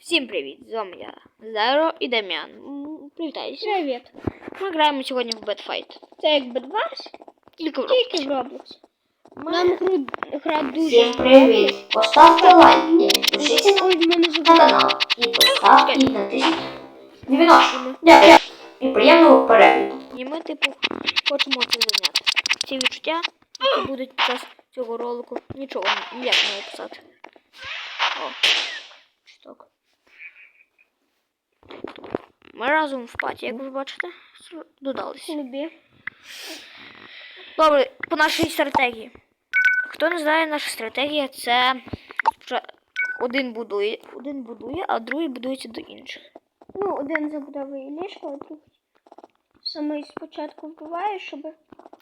Всім привіт! З вами я, Зеро і Дем'ян. Привітайся. Привіт. Ми граємо сьогодні в Бетфайт. Це як Бедварс, Тільки в тільки в Roblox. Ми- Нам гру, гра дуже. Всім привіт! Поставте лайк, підпишіться на канал і поставте і натисніть дзвіночок. Дякую. І приємного перегляду. І ми, типу, хочемо це зайняти. Ці відчуття, які будуть під час цього ролику, нічого ніяк не описати. О, чуток. Ми разом в паті, як ви бачите, додалися. Любі. Добре, по нашій стратегії. Хто не знає, наша стратегія це один будує, один будує, а другий будується до інших. Ну, один забудовує ліжко, а другий саме спочатку вбиває, щоб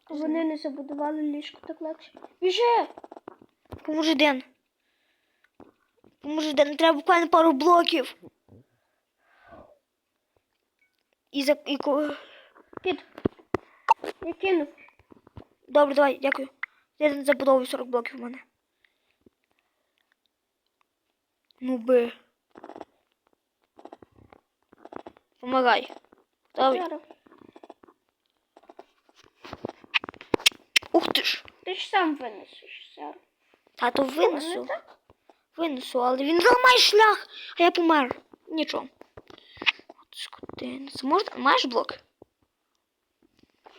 вони не забудували ліжко так легше. Біже! Поможи Ден. Поможи Ден, треба буквально пару блоків. І за і ко- Кіт. Я кинув. Добре, давай, дякую. Я забудовую 40 блоків в мене. Ну би. Помагай. Давай. Ух ти ж. Ти ж сам винесеш зараз. Тато Не винесу. Винесу, але він зламає шлях, а я помер. Нічого. От скотина. Це можна? Маєш блок?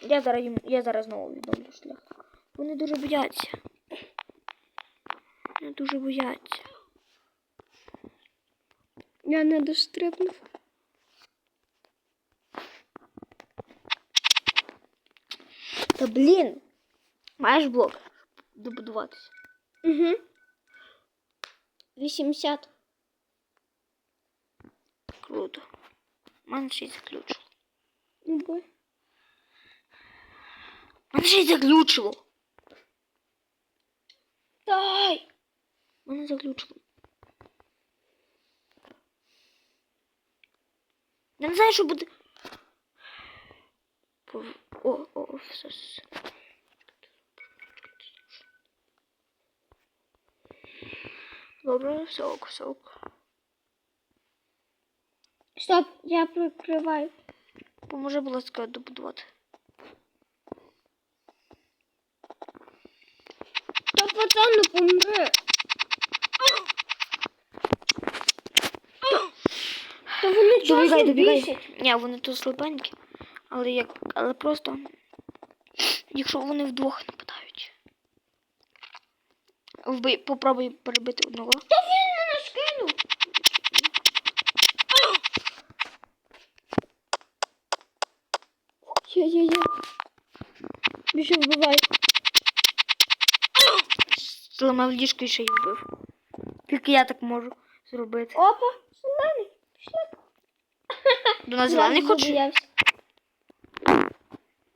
Я зараз, їм- я зараз знову відновлю шлях. Вони дуже бояться. Вони дуже бояться. Я не дострибнув. Та блін. Маєш блок, щоб добудуватися. Угу. 80. Круто. Мене ще й заключило. Мене ще й заключило. Дай! Мене заключило. Я не знаю, що буде. О, о, все, все. Добре, все ок, все ок. Стоп, я прикриваю. Поможи, будь ласка, добудувати. Та пацан не помре. Та вони Добігай, добігай. Ні, вони тут слабенькі. Але як. Але просто. Якщо вони вдвох нападають. Вбий, попробуй перебити одного. Та він мене скинув. Є-є-є. Біжи вбивай. Зламав ліжко і ще й вбив. Тільки я так можу зробити. Опа, зелений. Пішли. До нас зелений Зразу хоче? забоявся.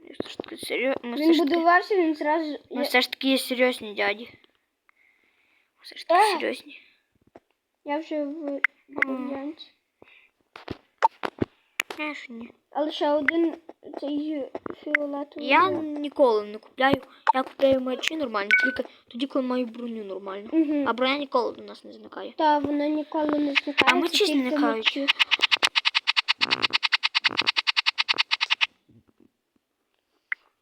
Я все ж таки серйозно. Ми, все Він ж таки- будувався, він зразу... ми все ж таки є серйозні дяді. Ми Все ж таки Е! серйозні. Я вже в варіанті. Знаєш, ні. Але ще один цей фіолетовий. Я ніколи не купляю. Я купляю мечі нормальні, тільки тоді, коли маю броню нормальну. Угу. А броня ніколи до нас не зникає. Та вона ніколи не зникає. А тільки зникають? мечі.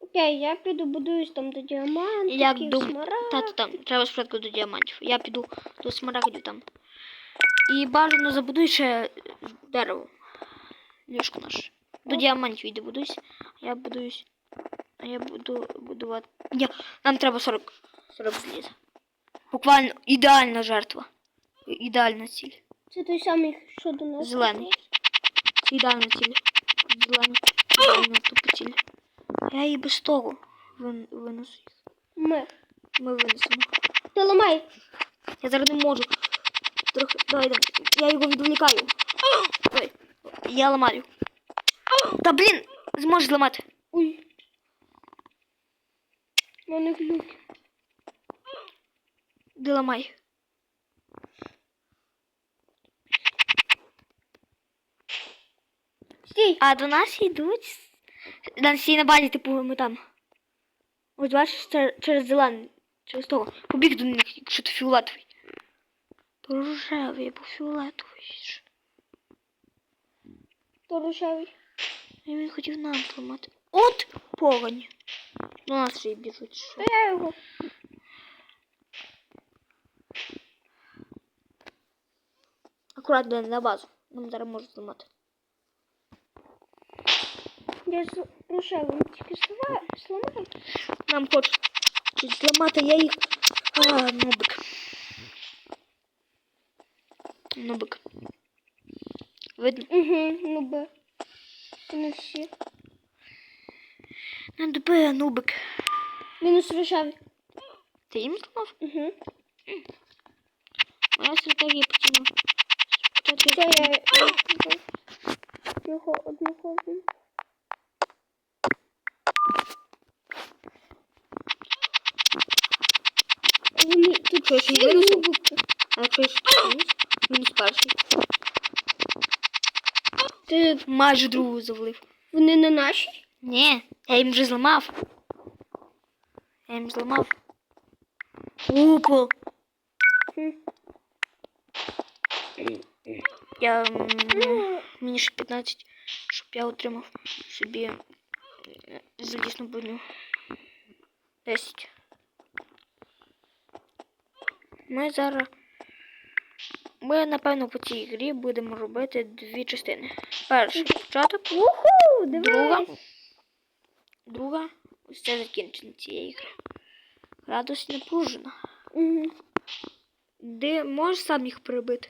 Окей, я піду будуюсь там до діамантів, Як дум... смарагд. Та, там, треба спочатку до діамантів. Я піду до смарагдів там. І бажано забудуй ще дерево. Ліжко наше. До Ок. діамантів йди будуйся. А я будуюсь. А я буду будувати. Я... Нам треба 40, 40 зліз. Буквально ідеальна жертва. Ідеальна ціль. Це той самий, що до нас. Зелений. Це ідеальна ціль. Зелена. Ідеальна тупа ціль. Я і без того вин... винесу. Ми. Ми винесемо. Ти ламай. Я зараз не можу. Трохи. Давай, давай. Я його відволікаю. Я ламаю. Та блін! Зможеш зламати. Ой. У мене глюк. Де ламай. Стій. А до нас йдуть. На всій на базі, типу, ми там. Ось бачиш, через зелений. Через того. Побіг до них, якщо ти фіолетовий. То рожевий або фіолетовий. ж. То рожевий. І він хотів нам зламати. От погань. Ну, нас ще й біжуть. що. Та я його. Акуратно на базу. Нам зараз можуть зламати. Я з рожевим тільки зламаю. Зламаю. Нам хочуть зламати, я їх. А, нубик. Нубик. Видно? Угу, ну би. Не всі. Не добив нубик. Мінус рожевий. Ти їм зламав? Угу. Моя стратегія почала. Це я його одного вбив. Вони тут Що, ще й всі винесу? нубики. А якщо я ще мінус? Мінус перший. Ти, Майже другу завалив. вони не наші? Ні, я їм вже зламав. Я їм зламав. Опа. Я мені ще 15, щоб я отримав собі залізну броню. 10. Ми зараз. Ми, напевно, по цій грі будемо робити дві частини. Перший початок, Уху, друга. Друга. Ось це закінчення цієї гри. Радость напружена. Угу. Де можеш сам їх перебити?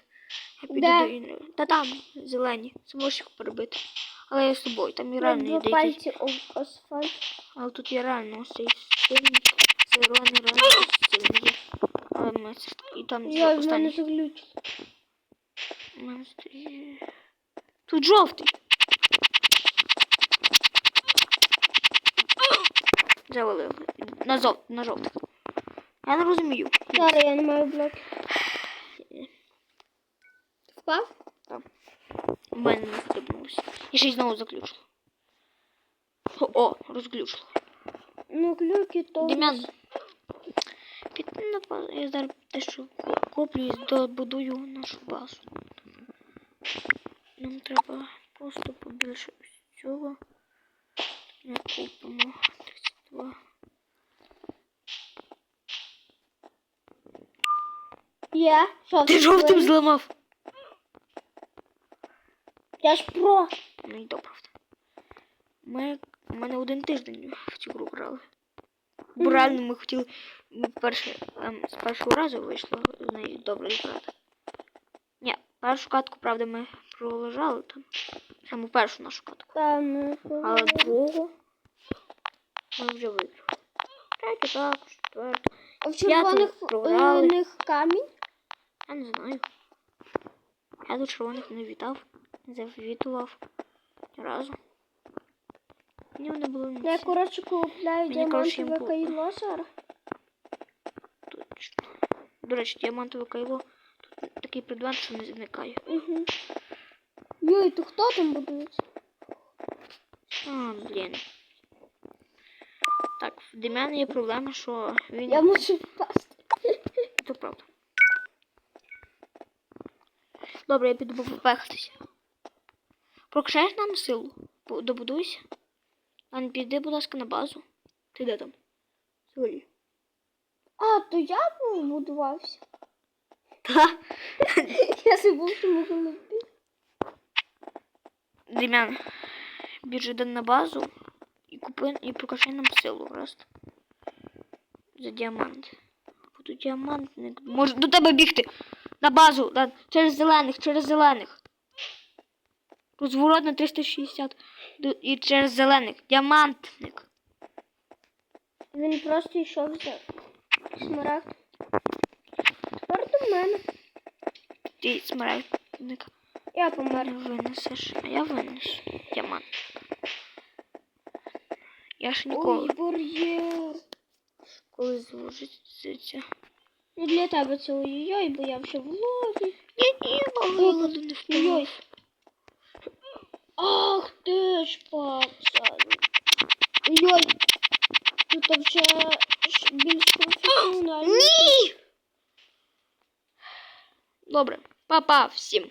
Я піду Де? до Інни. Та там, зелені. Зможеш їх перебити. Але я з тобою, там і реально Два є пальці об асфальт. Але тут є реально ось цей сильний, зелений реально сильний є. Але ми це і там Я в мене останній. заглючив. У мене стоїть- Тут жовтий. Завалив. На жовт, на жовтий. Я не розумію. Зараз я не маю блоків. Впав? У мене не стрибнулося. І ще й знову заключило. О, О, розключило. Ну, глюки то... Дем'ян. Я зараз дещо коплю і добудую нашу базу. Нам треба просто побільше цього. Не купимо 32. Є. Що, Ти жовтим зламав. Я ж про. Ну і правда. Ми, у мене один тиждень в цю гру грали. Бо реально ми хотіли ми перше, ем, з першого разу вийшло з нею добре зіграти. Ні, першу катку, правда, ми пролежали там. Саму першу нашу катку. Але другу ми вже виграли. Третю також, четверту. А в червоних у них камінь? Я не знаю. Я до червоних не вітав, не завітував ні разу. Мені вони були Я, не коротше, купляю коротше, їм діамантове по- кайло зараз. точно. До речі, діамантове кайло тут такий предмет, що не зникає. Угу. Йой, то хто там будується? А, блін. Так, в Дем'яна є проблема, що він. Я можу впасти. Це правда. Добре, я піду попехатися. Прокшаєш нам силу? Бу- Добудуйся. Ан, піди, будь ласка, на базу. Ти де там? Взагалі. А, то я побудувався. Та. Я забув, що ми голові. Дем'ян, біжи йди на базу і купи і прокачай нам силу, раз. За діамант. Буду діамантник. Може до тебе бігти. На базу. Да, через зелених, через зелених. Розворот на 360. До- І через зелених. Діамантник. Він просто йшов за смарагд. Тепер до мене. Ти смарагдник Я не помер. винесеш, а я винесу. Діамант. Я ще ніколи, Ой, бар'єр. коли звужиться. І для тебе це ой-ой, бо я вже в лобі. Ні, ні, голоду не Ой-ой. Ах ти ж пацан. Ой-ой. Тут вже більш професіонально. Ні! Добре, па-па всім.